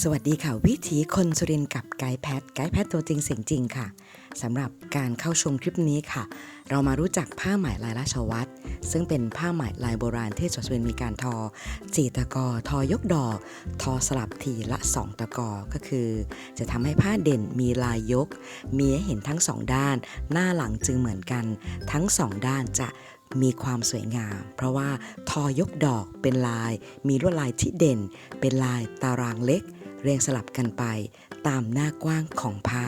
สวัสดีค่ะ วิถีคนสุรินกับไกด์แพทไกด์แพทตัวจริงเสียงจริงค่ะสำหรับการเข้าชมคลิปนี้ค่ะ เรามารู้จักผ้าไหมลายราชวัตรซึ่งเป็นผ้าไหมลายโบราณที่จังหวัดสุรินทร์มีการทอ จีตะกอทอยกดอก ทอสลับทีละสองตะกอก็คือ จะทำให้ผ้าเด่นมีลายยก มีให้เห็นทั้งสองด้าน หน้าหลังจึงเหมือนกัน ทั้งสองด้านจะมีความสวยงาม เพราะว่าทอยกดอกเป็นลาย มีลวดลายที่เด่น เป็นลายตารางเล็ก เรียงสลับกันไปตามหน้ากว้างของผ้า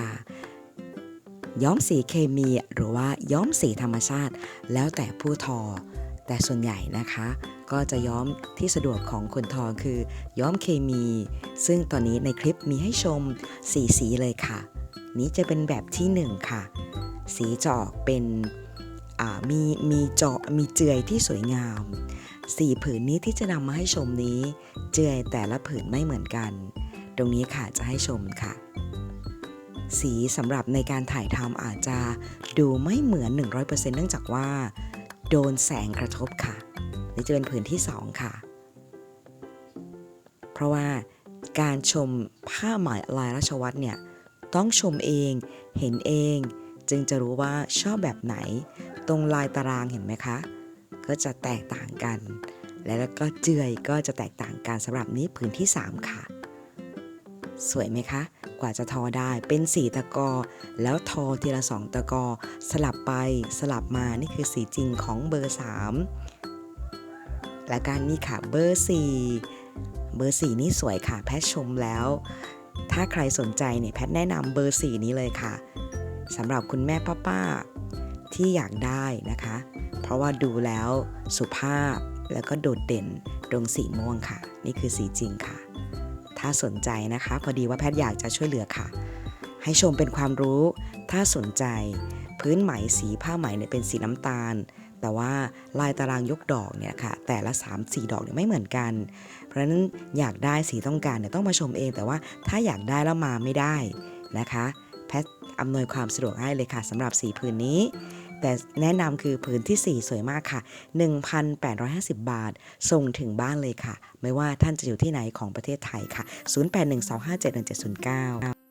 ย้อมสีเคมีหรือว่าย้อมสีธรรมชาติ แล้วแต่ผู้ทอ แต่ส่วนใหญ่นะคะ ก็จะย้อมที่สะดวกของคนทอคือ ย้อมเคมี ซึ่งตอนนี้ในคลิปมีให้ชมสีสีเลยค่ะ นี้จะเป็นแบบที่หนึ่งค่ะ สีจอกเป็นมีมีเจาะมีเจือยที่สวยงามสีผืนนี้ที่จะนำมาให้ชมนี้ เจือยแต่ละผืนไม่เหมือนกัน ตรงนี้ค่ะจะให้ชมค่ะ สีสำหรับในการถ่ายทำอาจจะดูไม่เหมือน 100%เนื่องจากว่า โดนแสงกระทบค่ะ นี่จะเป็นผืนที่ 2 ค่ะ เพราะว่าการชมผ้าไหมลายราชวัตรเนี่ย ต้องชมเองเห็นเอง จึงจะรู้ว่าชอบแบบไหน ตรงลายตารางเห็นไหมคะ ก็จะแตกต่างกัน และแล้วก็เจือยก็จะแตกต่างกันสำหรับนี้ผืนที่ 3 ค่ะ สวยไหมคะ กว่าจะทอได้เป็นสีตะกอ แล้วทอทีละสองตะกอ สลับไปสลับมานี่คือสีจริงของเบอร์ 3 และการนี่ค่ะเบอร์ 4 เบอร์ 4 นี่สวยค่ะ แพทชมแล้ว ถ้าใครสนใจเนี่ยแพทแนะนำเบอร์ 4 นี้เลยค่ะสำหรับคุณแม่ป้าป้าๆที่อยากได้นะคะ เพราะว่าดูแล้วสุภาพแล้วก็โดดเด่นตรงสีม่วงค่ะ นี่คือสีจริงค่ะ ถ้าสนใจนะคะ พอดีว่าแพทย์อยากจะช่วยเหลือค่ะ ให้ชมเป็นความรู้ ถ้าสนใจ พื้นไหมสีผ้าไหมเนี่ยเป็นสีน้ำตาล แต่ว่าลายตารางยกดอกเนี่ยค่ะ แต่ละ 3 4 ดอกเนี่ยไม่เหมือนกัน เพราะฉะนั้นอยากได้สีต้องการเนี่ยต้องมาชมเอง แต่ว่าถ้าอยากได้แล้วมาไม่ได้นะคะ แพทย์อำนวยความสะดวกให้เลยค่ะสำหรับสีผืนนี้ แต่แนะนำคือผืนทีสี่ 4 สวยมากค่ะ 1,850 บาท ส่งถึงบ้านเลยค่ะ ไม่ว่าท่านจะอยู่ที่ไหนของประเทศไทยค่ะ 0812571709